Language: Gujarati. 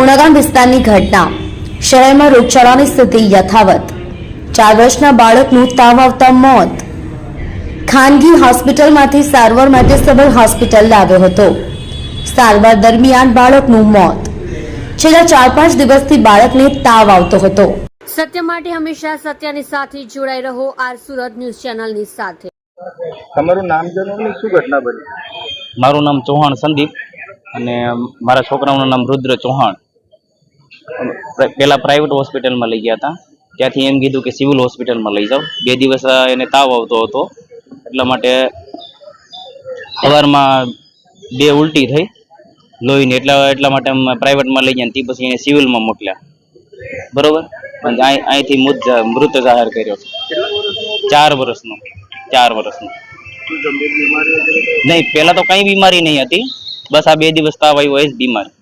ઉણાગામ વિસ્તારની ઘટના. શહેરમાં રોગચાળાની સ્થિતિ યથાવત. ચાર વર્ષના બાળકનું તાવ આવતા મોત. ખાનગી હોસ્પિટલમાંથી સારવાર માટે સદર હોસ્પિટલ લાવ્યો હતો. સારવાર દરમિયાન બાળકનું મોત. છેલ્લા ચાર પાંચ દિવસથી બાળકને તાવ આવતો હતો. સત્ય માટે હંમેશા સત્યની સાથે જોડાઈ રહો આર સુરત ન્યૂઝ ચેનલની સાથે. તમારું નામ જણાવો શું ઘટના બની? મારું નામ ચૌહાણ સંદીપ. અને મારા છોકરાઓનું નામ રુદ્ર ચૌહાણ. પેલા પ્રાઇવેટ હોસ્પિટલમાં લઈ ગયા હતા. ત્યાંથી એમ કીધું કે સિવિલ હોસ્પિટલમાં લઈ જાઓ બે દિવસ એને તાવ આવતો હતો. એટલા માટે સવારમાં બે ઉલટી થઈ લોહીને. એટલા એટલા માટે અમે પ્રાઇવેટમાં લઈ ગયા તે પછી એને સિવિલમાં મોકલ્યા. બરોબર? અહીંથી મૃત જાહેર કર્યો. છે ચાર વર્ષનો ચાર વર્ષનો. નહીં, પહેલાં તો કંઈ બીમારી નહીં હતી. બસ આ બે દિવસ તાવ આવ્યો એ જ બીમારી.